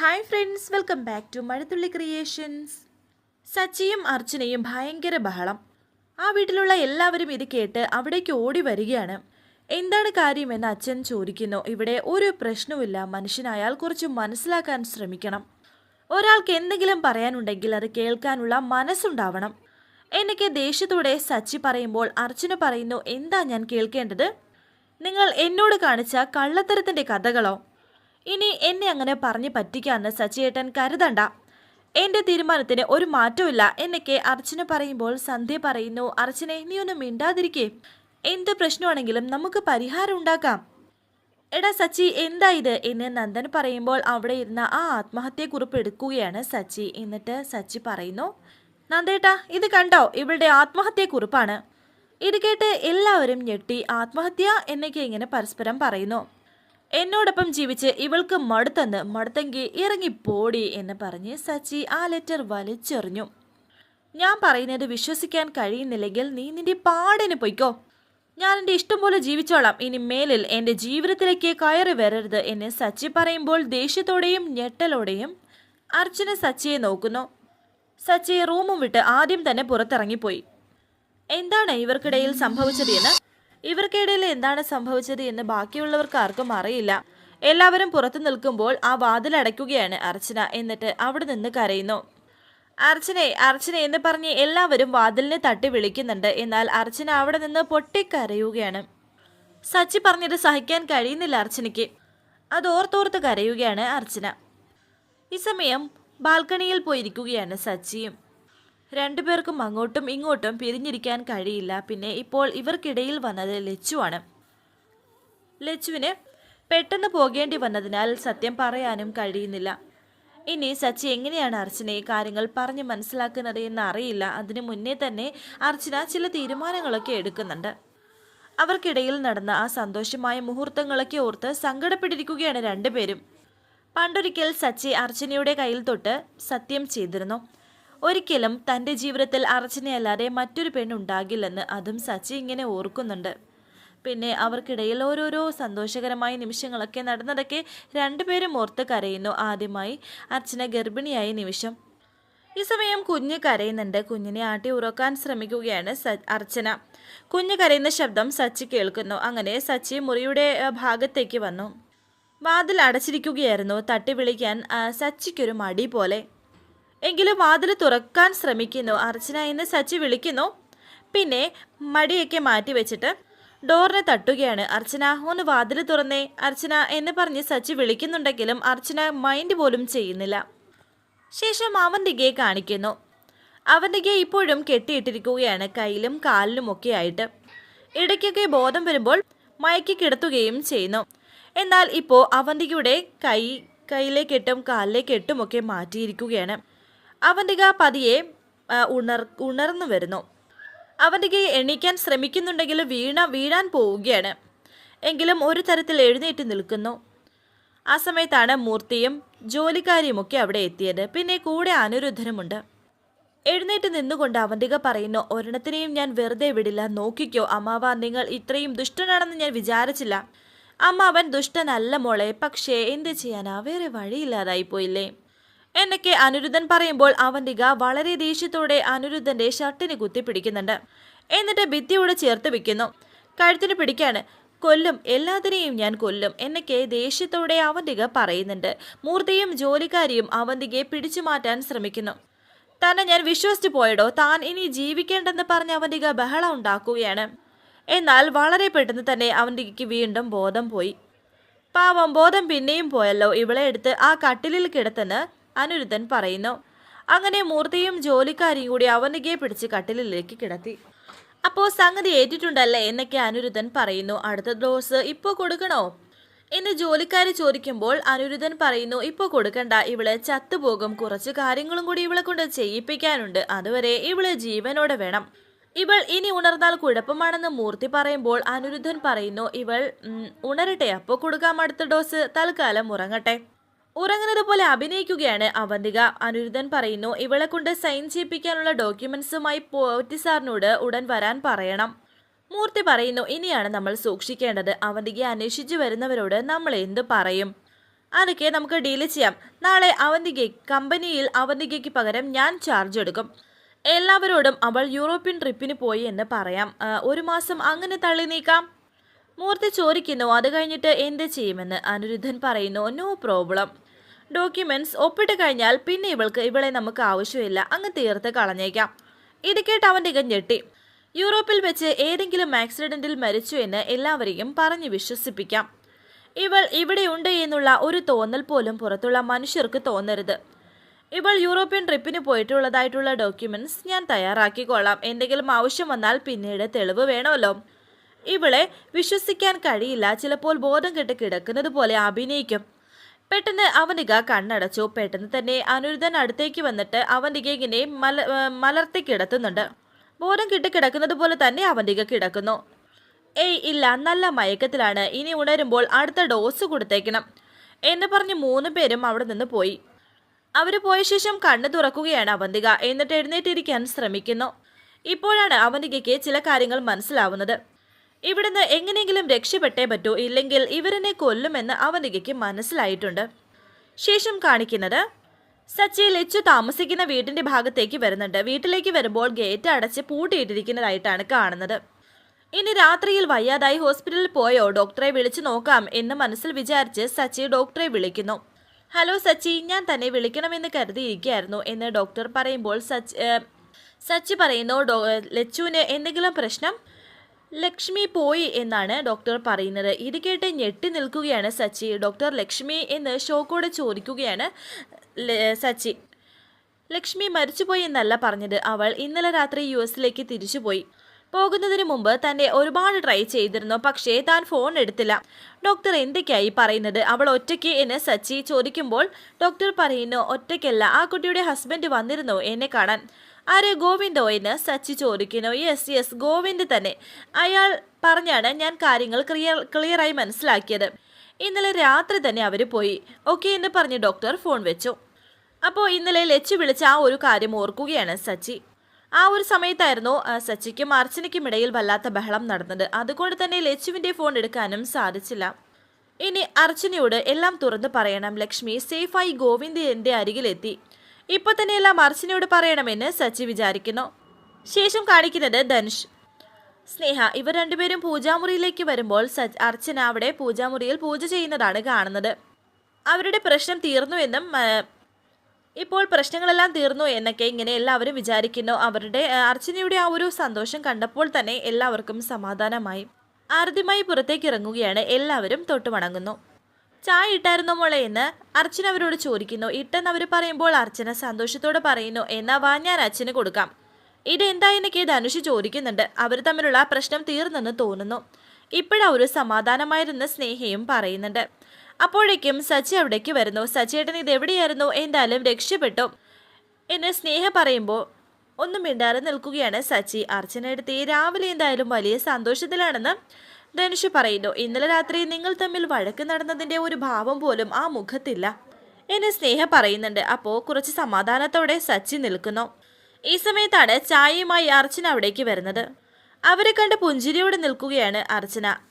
Hi friends welcome back to Mazhathulli creations സച്ചിയും അർച്ചനയും ഭയങ്കര ബഹളം. ആ വീട്ടിലുള്ള എല്ലാവരും ഇത് കേട്ട് അവിടേക്ക് ഓടി വരികയാണ്. എന്താണ് കാര്യമെന്ന് അച്ഛൻ ചോദിക്കുന്നു. ഇവിടെ ഒരു പ്രശ്നവുമില്ല. മനുഷ്യനായാൽ കുറച്ച് മനസ്സിലാക്കാൻ ശ്രമിക്കണം. ഒരാൾക്ക് എന്തെങ്കിലും പറയാനുണ്ടെങ്കിൽ അത് കേൾക്കാനുള്ള മനസ്സുണ്ടാവണം. എനിക്ക് ദേഷ്യത്തോടെ സച്ചി പറയുമ്പോൾ അർച്ചന പറയുന്നു എന്താ ഞാൻ കേൾക്കേണ്ടത്? നിങ്ങൾ എന്നോട് കാണിച്ച കള്ളത്തരത്തിന്റെ കഥകളോ? ഇനി എന്നെ അങ്ങനെ പറഞ്ഞു പറ്റിക്കാന്ന് സച്ചിയേട്ടൻ കരുതണ്ട. എന്റെ തീരുമാനത്തിന് ഒരു മാറ്റമില്ല എന്നൊക്കെ അർച്ചന പറയുമ്പോൾ സന്ധ്യ പറയുന്നു അർച്ചനെ നീ ഒന്ന് മിണ്ടാതിരിക്കേ. എന്ത് പ്രശ്നമാണെങ്കിലും നമുക്ക് പരിഹാരം ഉണ്ടാക്കാം. എടാ സച്ചി എന്താ ഇത്? എന്ന് നന്ദൻ പറയുമ്പോൾ അവിടെ ഇരുന്ന ആ ആത്മഹത്യക്കുറിപ്പ് എടുക്കുകയാണ് സച്ചി. എന്നിട്ട് സച്ചി പറയുന്നു നന്ദേട്ടാ ഇത് കണ്ടോ? ഇവളുടെ ആത്മഹത്യക്കുറിപ്പാണ്. ഇത് കേട്ട് എല്ലാവരും ഞെട്ടി ആത്മഹത്യ? എന്നൊക്കെ ഇങ്ങനെ പരസ്പരം പറയുന്നു. എന്നോടൊപ്പം ജീവിച്ച് ഇവൾക്ക് മടുത്തെന്ന് മടുത്തെങ്കിൽ ഇറങ്ങിപ്പോടി എന്ന് പറഞ്ഞ് സച്ചി ആ ലെറ്റർ വലിച്ചെറിഞ്ഞു. ഞാൻ പറയുന്നത് വിശ്വസിക്കാൻ കഴിയുന്നില്ലെങ്കിൽ നീ നിന്റെ പാടിന് പൊയ്ക്കോ. ഞാൻ എന്റെ ഇഷ്ടം പോലെ ജീവിച്ചോളാം. ഇനി മേലിൽ എന്റെ ജീവിതത്തിലേക്ക് കയറി വരരുത് എന്ന് സച്ചി പറയുമ്പോൾ ദേഷ്യത്തോടെയും ഞെട്ടലോടെയും അർച്ചന സച്ചിയെ നോക്കുന്നു. സച്ചി റൂമും വിട്ട് ആദ്യം തന്നെ പുറത്തിറങ്ങിപ്പോയി. എന്താണ് ഇവർക്കിടയിൽ സംഭവിച്ചത് എന്ന് ഇവർക്കിടയിൽ എന്താണ് സംഭവിച്ചത് എന്ന് ബാക്കിയുള്ളവർക്ക് ആർക്കും അറിയില്ല. എല്ലാവരും പുറത്തു നിൽക്കുമ്പോൾ ആ വാതിൽ അടയ്ക്കുകയാണ് അർച്ചന. എന്നിട്ട് അവിടെ നിന്ന് കരയുന്നു. അർച്ചനെ അർച്ചന എന്ന് പറഞ്ഞ് എല്ലാവരും വാതിലിനെ തട്ടി വിളിക്കുന്നുണ്ട്. എന്നാൽ അർച്ചന അവിടെ നിന്ന് പൊട്ടിക്കരയുകയാണ്. സച്ചി പറഞ്ഞത് സഹിക്കാൻ കഴിയുന്നില്ല അർച്ചനയ്ക്ക്. അത് ഓർത്തോർത്ത് കരയുകയാണ് അർച്ചന. ഈ സമയം ബാൽക്കണിയിൽ പോയിരിക്കുകയാണ് സച്ചിയും. രണ്ടുപേർക്കും അങ്ങോട്ടും ഇങ്ങോട്ടും പിരിഞ്ഞിരിക്കാൻ കഴിയില്ല. പിന്നെ ഇപ്പോൾ ഇവർക്കിടയിൽ വന്നത് ലച്ചുവാണ്. ലച്ചുവിന് പെട്ടെന്ന് പോകേണ്ടി വന്നതിനാൽ സത്യം പറയാനും കഴിയുന്നില്ല. ഇനി സച്ചി എങ്ങനെയാണ് അർച്ചനയെ കാര്യങ്ങൾ പറഞ്ഞ് മനസ്സിലാക്കുന്നത് എന്ന് അറിയില്ല അതിനു മുന്നേ തന്നെ അർച്ചന ചില തീരുമാനങ്ങളൊക്കെ എടുക്കുന്നുണ്ട്. അവർക്കിടയിൽ നടന്ന ആ സന്തോഷമായ മുഹൂർത്തങ്ങളൊക്കെ ഓർത്ത് സങ്കടപ്പെട്ടിരിക്കുകയാണ് രണ്ടുപേരും. പണ്ടൊരിക്കൽ സച്ചി അർച്ചനയുടെ കയ്യിൽ തൊട്ട് സത്യം ചെയ്തിരുന്നു. ഒരിക്കലും തന്റെ ജീവിതത്തിൽ അർച്ചനയല്ലാതെ മറ്റൊരു പെണ്ണുണ്ടാകില്ലെന്ന് അതും സച്ചി ഇങ്ങനെ ഓർക്കുന്നുണ്ട്. പിന്നെ അവർക്കിടയിൽ ഓരോരോ സന്തോഷകരമായ നിമിഷങ്ങളൊക്കെ നടന്നതൊക്കെ രണ്ടുപേരും ഓർത്ത് കരയുന്നു ആദ്യമായി അർച്ചന ഗർഭിണിയായ നിമിഷം. ഈ സമയം കുഞ്ഞ് കരയുന്നുണ്ട്. കുഞ്ഞിനെ ആട്ടി ഉറക്കാൻ ശ്രമിക്കുകയാണ് അർച്ചന. കുഞ്ഞ് കരയുന്ന ശബ്ദം സച്ചി കേൾക്കുന്നു. അങ്ങനെ സച്ചി മുറിയുടെ ഭാഗത്തേക്ക് വന്നു. വാതിൽ അടച്ചിരിക്കുകയായിരുന്നു. തട്ടി വിളിക്കാൻ സച്ചിക്കൊരു മടി പോലെ. എങ്കിലും വാതിൽ തുറക്കാൻ ശ്രമിക്കുന്നു. അർച്ചന എന്ന് സച്ചി വിളിക്കുന്നു. പിന്നെ മടിയൊക്കെ മാറ്റി വെച്ചിട്ട് ഡോറിനെ തട്ടുകയാണ്. അർച്ചന ഒന്ന് വാതിൽ തുറന്നേ അർച്ചന എന്ന് പറഞ്ഞ് സച്ചി വിളിക്കുന്നുണ്ടെങ്കിലും അർച്ചന മൈൻഡ് പോലും ചെയ്യുന്നില്ല. ശേഷം അവന്തികയെ കാണിക്കുന്നു. അവന്തിക ഇപ്പോഴും കെട്ടിയിട്ടിരിക്കുകയാണ് കയ്യിലും കാലിലുമൊക്കെ ആയിട്ട്. ഇടയ്ക്കൊക്കെ ബോധം വരുമ്പോൾ മയക്കി കിടത്തുകയും ചെയ്യുന്നു. എന്നാൽ ഇപ്പോൾ അവന്തികയുടെ കൈ കയ്യിലെ കെട്ടും കെട്ടുമൊക്കെ മാറ്റിയിരിക്കുകയാണ്. അവന്തിക പതിയെ ഉണർ ഉണർന്നു വരുന്നു. അവന്തിക എണീക്കാൻ ശ്രമിക്കുന്നുണ്ടെങ്കിലും വീണ വീഴാൻ പോവുകയാണ്. എങ്കിലും ഒരു തരത്തിൽ എഴുന്നേറ്റ് നിൽക്കുന്നു. ആ സമയത്താണ് മൂർത്തിയും ജോലിക്കാരിയുമൊക്കെ അവിടെ എത്തിയത്. പിന്നെ കൂടെ അനിരുദ്ധനുമുണ്ട്. എഴുന്നേറ്റ് നിന്നുകൊണ്ട് അവന്തിക പറയുന്നു ഒരെണ്ണത്തിനെയും ഞാൻ വെറുതെ വിടില്ല. നോക്കിക്കോ അമ്മാവ നിങ്ങൾ ഇത്രയും ദുഷ്ടനാണെന്ന് ഞാൻ വിചാരിച്ചില്ല. അമ്മാവൻ ദുഷ്ടനല്ല മോളെ. പക്ഷേ എന്ത് ചെയ്യാനാ? വേറെ വഴിയില്ലാതായി പോയില്ലേ? എന്നൊക്കെ അനിരുദ്ധൻ പറയുമ്പോൾ അവന്തിക വളരെ ദേഷ്യത്തോടെ അനിരുദ്ധന്റെ ഷർട്ടിന് കുത്തിപ്പിടിക്കുന്നുണ്ട്. എന്നിട്ട് ഭിത്തിയോട് ചേർത്ത് വെക്കുന്നു. കഴുത്തിന് പിടിക്കാണ്. കൊല്ലും എല്ലാത്തിനെയും ഞാൻ കൊല്ലും എന്നൊക്കെ ദേഷ്യത്തോടെ അവന്തിക പറയുന്നുണ്ട്. മൂർത്തിയും ജോലിക്കാരിയും അവന്തികയെ പിടിച്ചു മാറ്റാൻ ശ്രമിക്കുന്നു. തന്നെ ഞാൻ വിശ്വസിച്ചു പോയടോ താൻ ഇനി ജീവിക്കേണ്ടെന്ന് പറഞ്ഞ് അവന്തിക ബഹളം ഉണ്ടാക്കുകയാണ്. എന്നാൽ വളരെ പെട്ടെന്ന് തന്നെ അവന്തികയ്ക്ക് വീണ്ടും ബോധം പോയി. പാവം ബോധം പിന്നെയും പോയല്ലോ ഇവളെ എടുത്ത് ആ കട്ടിലിൽ കിടത്തെന്ന് അനിരുദ്ധൻ പറയുന്നു. അങ്ങനെ മൂർത്തിയും ജോലിക്കാരിയും കൂടി അവനികയെ പിടിച്ച് കട്ടിലിലേക്ക് കിടത്തി. അപ്പോ സംഗതി ഏറ്റിട്ടുണ്ടല്ലേ? എന്നൊക്കെ അനിരുദ്ധൻ പറയുന്നു. അടുത്ത ഡോസ് ഇപ്പോൾ കൊടുക്കണോ? എന്ന് ജോലിക്കാരി ചോദിക്കുമ്പോൾ അനിരുദ്ധൻ പറയുന്നു ഇപ്പോൾ കൊടുക്കണ്ട. ഇവൾ ചത്തുപോകും. കുറച്ച് കാര്യങ്ങളും കൂടി ഇവളെ കൊണ്ട് ചെയ്യിപ്പിക്കാനുണ്ട്. അതുവരെ ഇവൾ ജീവനോടെ വേണം. ഇവൾ ഇനി ഉണർന്നാൽ കുഴപ്പമാണെന്ന് മൂർത്തി പറയുമ്പോൾ അനിരുദ്ധൻ പറയുന്നു ഇവൾ ഉണരട്ടെ. അപ്പോൾ കൊടുക്കാം അടുത്ത ഡോസ് തൽക്കാലം ഉറങ്ങട്ടെ. ഉറങ്ങുന്നത് പോലെ അഭിനയിക്കുകയാണ് അവന്തിക. അനിരുദ്ധൻ പറയുന്നു ഇവളെ കൊണ്ട് സൈൻ ചെയ്യിപ്പിക്കാനുള്ള ഡോക്യുമെന്റ്സുമായി പോറ്റി സാറിനോട് ഉടൻ വരാൻ പറയണം. മൂർത്തി പറയുന്നു ഇനിയാണ് നമ്മൾ സൂക്ഷിക്കേണ്ടത്. അവന്തികയെ അന്വേഷിച്ചു വരുന്നവരോട് നമ്മൾ എന്ത് പറയും? അതൊക്കെ നമുക്ക് ഡീൽ ചെയ്യാം. നാളെ അവന്തിക കമ്പനിയിൽ അവന്തികയ്ക്ക് പകരം ഞാൻ ചാർജ് എടുക്കും. എല്ലാവരോടും അവൾ യൂറോപ്യൻ ട്രിപ്പിന് പോയി എന്ന് പറയാം. ഒരു മാസം അങ്ങനെ തള്ളി നീക്കാം. മൂർത്തി ചോദിക്കുന്നു അത് കഴിഞ്ഞിട്ട് എന്ത് ചെയ്യുമെന്ന്? അനിരുദ്ധൻ പറയുന്നു നോ പ്രോബ്ലം. ഡോക്യുമെന്റ്സ് ഒപ്പിട്ട് കഴിഞ്ഞാൽ പിന്നെ ഇവൾക്ക് ഇവളെ നമുക്ക് ആവശ്യമില്ല. അങ്ങ് തീർത്ത് കളഞ്ഞേക്കാം. ഇത് കേട്ട് അവൻ ഞെട്ടി യൂറോപ്പിൽ വെച്ച് ഏതെങ്കിലും ആക്സിഡന്റിൽ മരിച്ചു എന്ന് എല്ലാവരെയും പറഞ്ഞു വിശ്വസിപ്പിക്കാം. ഇവൾ ഇവിടെയുണ്ട് എന്നുള്ള ഒരു തോന്നൽ പോലും പുറത്തുള്ള മനുഷ്യർക്ക് തോന്നരുത്. ഇവൾ യൂറോപ്യൻ ട്രിപ്പിന് പോയിട്ടുള്ളതായിട്ടുള്ള ഡോക്യുമെന്റ്സ് ഞാൻ തയ്യാറാക്കിക്കൊള്ളാം. എന്തെങ്കിലും ആവശ്യം വന്നാൽ പിന്നീട് തെളിവ് വേണമല്ലോ. ഇവളെ വിശ്വസിക്കാൻ കഴിയില്ല. ചിലപ്പോൾ ബോധം കെട്ട് കിടക്കുന്നത് പോലെ അഭിനയിക്കും. പെട്ടെന്ന് അവനിക കണ്ണടച്ചു. പെട്ടെന്ന് തന്നെ അനിരുദ്ധൻ അടുത്തേക്ക് വന്നിട്ട് അവന്റെ ഇങ്ങനെ മല മലർത്തി കിടത്തുന്നുണ്ട്. ബോധം കിട്ടി കിടക്കുന്നത് പോലെ തന്നെ അവന്റെ കിടക്കുന്നു. ഏയ് ഇല്ല നല്ല മയക്കത്തിലാണ്. ഇനി ഉണരുമ്പോൾ അടുത്ത ഡോസ് കൊടുത്തേക്കണം എന്ന് പറഞ്ഞ് മൂന്ന് പേരും അവിടെ നിന്ന് പോയി. അവർ പോയ ശേഷം കണ്ണ് തുറക്കുകയാണ് അവന്തിക എന്നിട്ട് എഴുന്നേറ്റിരിക്കാൻ ശ്രമിക്കുന്നു. ഇപ്പോഴാണ് അവന്തികയ്ക്ക് ചില കാര്യങ്ങൾ മനസ്സിലാവുന്നത്. ഇവിടുന്ന് എങ്ങനെയെങ്കിലും രക്ഷപ്പെട്ടേ പറ്റൂ ഇല്ലെങ്കിൽ ഇവരെന്നെ കൊല്ലുമെന്ന് അവന്തികയ്ക്ക് മനസ്സിലായിട്ടുണ്ട്. ശേഷം കാണിക്കുന്നത് സച്ചി ലച്ചു താമസിക്കുന്ന വീടിന്റെ ഭാഗത്തേക്ക് വരുന്നുണ്ട്. വീട്ടിലേക്ക് വരുമ്പോൾ ഗേറ്റ് അടച്ച് പൂട്ടിയിട്ടിരിക്കുന്നതായിട്ടാണ് കാണുന്നത്. ഇനി രാത്രിയിൽ വയ്യാതായി ഹോസ്പിറ്റലിൽ പോയോ? ഡോക്ടറെ വിളിച്ചു നോക്കാം എന്ന് മനസ്സിൽ വിചാരിച്ച് സച്ചി ഡോക്ടറെ വിളിക്കുന്നു. ഹലോ സച്ചി ഞാൻ തന്നെ വിളിക്കണമെന്ന് കരുതിയിരിക്കുകയായിരുന്നു എന്ന് ഡോക്ടർ പറയുമ്പോൾ സച്ചി സച്ചി പറയുന്നു ലച്ചുവിന് എന്തെങ്കിലും പ്രശ്നം? ലക്ഷ്മി പോയി എന്നാണ് ഡോക്ടർ പറയുന്നത്. ഇത് കേട്ട് ഞെട്ടി നിൽക്കുകയാണ് സച്ചി. ഡോക്ടർ ലക്ഷ്മി എന്ന് ഷോക്കോടെ ചോദിക്കുകയാണ് സച്ചി. ലക്ഷ്മി മരിച്ചുപോയി എന്നല്ല പറഞ്ഞത്. അവൾ ഇന്നലെ രാത്രി യു എസിലേക്ക് തിരിച്ചുപോയി. പോകുന്നതിന് മുമ്പ് തന്നെ ഒരുപാട് ട്രൈ ചെയ്തിരുന്നു പക്ഷേ താൻ ഫോൺ എടുത്തില്ല. ഡോക്ടർ എന്തൊക്കെയായി പറയുന്നത്? അവൾ ഒറ്റയ്ക്ക് എന്ന് സച്ചി ചോദിക്കുമ്പോൾ ഡോക്ടർ പറയുന്നു ഒറ്റയ്ക്കല്ല ആ കുട്ടിയുടെ ഹസ്ബൻഡ് വന്നിരുന്നു എന്നെ കാണാൻ. ആര്? ഗോവിന്ദോ? എന്ന് സച്ചി ചോദിക്കുന്നു. യെസ് യെസ് ഗോവിന്ദ് തന്നെ. അയാൾ പറഞ്ഞാണ് ഞാൻ കാര്യങ്ങൾ ക്ലിയർ ക്ലിയറായി മനസ്സിലാക്കിയത്. ഇന്നലെ രാത്രി തന്നെ അവർ പോയി. ഓക്കെ എന്ന് പറഞ്ഞ് ഡോക്ടർ ഫോൺ വെച്ചു. അപ്പോൾ ഇന്നലെ ലച്ചു വിളിച്ച ആ ഒരു കാര്യം ഓർക്കുകയാണ് സച്ചി. ആ ഒരു സമയത്തായിരുന്നു സച്ചിക്കും അർച്ചനയ്ക്കും ഇടയിൽ വല്ലാത്ത ബഹളം നടന്നത്. അതുകൊണ്ട് തന്നെ ലച്ചുവിന്റെ ഫോൺ എടുക്കാനും സാധിച്ചില്ല. ഇനി അർച്ചനയോട് എല്ലാം തുറന്ന് പറയണം. ലക്ഷ്മി സേഫായി ഗോവിന്ദ് എന്റെ അരികിലെത്തി. ഇപ്പൊ തന്നെ എല്ലാം അർച്ചനയോട് പറയണമെന്ന് സച്ചി വിചാരിക്കുന്നു. ശേഷം കാണിക്കുന്നത് ധനുഷ്. സ്നേഹ ഇവർ രണ്ടുപേരും പൂജാമുറിയിലേക്ക് വരുമ്പോൾ അർച്ചന അവിടെ പൂജാമുറിയിൽ പൂജ ചെയ്യുന്നതാണ് കാണുന്നത്. അവരുടെ പ്രശ്നം തീർന്നു എന്നും ആ, ഇപ്പോൾ പ്രശ്നങ്ങളെല്ലാം തീർന്നു എന്നൊക്കെ ഇങ്ങനെ എല്ലാവരും വിചാരിക്കുന്നു. അവരുടെ അർച്ചനയുടെ ആ ഒരു സന്തോഷം കണ്ടപ്പോൾ തന്നെ എല്ലാവർക്കും സമാധാനമായി. ആരതിമായി പുറത്തേക്ക് ഇറങ്ങുകയാണ്. എല്ലാവരും തൊട്ട് വണങ്ങുന്നു. ചായ ഇട്ടായിരുന്നു മോളെ എന്ന് അർച്ചന അവരോട് ചോദിക്കുന്നു. ഇട്ടെന്ന് അവർ പറയുമ്പോൾ അർച്ചന സന്തോഷത്തോടെ പറയുന്നു എന്നാ വാ ഞാൻ അച്ഛന് കൊടുക്കാം. ഇതെന്താ എന്നൊക്കെ ധനുഷ് ചോദിക്കുന്നുണ്ട്. അവർ തമ്മിലുള്ള പ്രശ്നം തീർന്നെന്ന് തോന്നുന്നു. ഇപ്പോഴാ ഒരു സമാധാനമായിരുന്ന സ്നേഹയും പറയുന്നുണ്ട്. അപ്പോഴേക്കും സച്ചി അവിടേക്ക് വരുന്നു. സച്ചിയേട്ടൻ ഇത് എവിടെയായിരുന്നു? എന്തായാലും രക്ഷപ്പെട്ടു. എന്നെ സ്നേഹ പറയുമ്പോൾ ഒന്നും മിണ്ടാതെ നിൽക്കുകയാണ് സച്ചി. അർച്ചനയുടെ എടുത്ത് രാവിലെ എന്തായാലും വലിയ സന്തോഷത്തിലാണെന്ന് ധനുഷ് പറയുന്നു. ഇന്നലെ രാത്രി നിങ്ങൾ തമ്മിൽ വഴക്ക് നടന്നതിന്റെ ഒരു ഭാവം പോലും ആ മുഖത്തില്ല എന്നെ സ്നേഹ പറയുന്നുണ്ട്. അപ്പോൾ കുറച്ച് സമാധാനത്തോടെ സച്ചി നിൽക്കുന്നു. ഈ സമയത്താണ് ചായയുമായി അർച്ചന അവിടേക്ക് വരുന്നത്. അവരെ കണ്ട് പുഞ്ചിരിയോടെ നിൽക്കുകയാണ് അർച്ചന.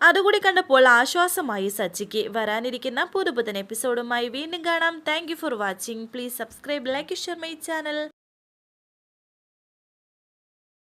അതുകൂടി കണ്ടപ്പോൾ ആശ്വാസമായി സച്ചിക്ക് വരാനിരിക്കുന്ന പുതുപുത്തൻ എപ്പിസോഡുമായി വീണ്ടും കാണാം. Thank for watching please subscribe like share my channel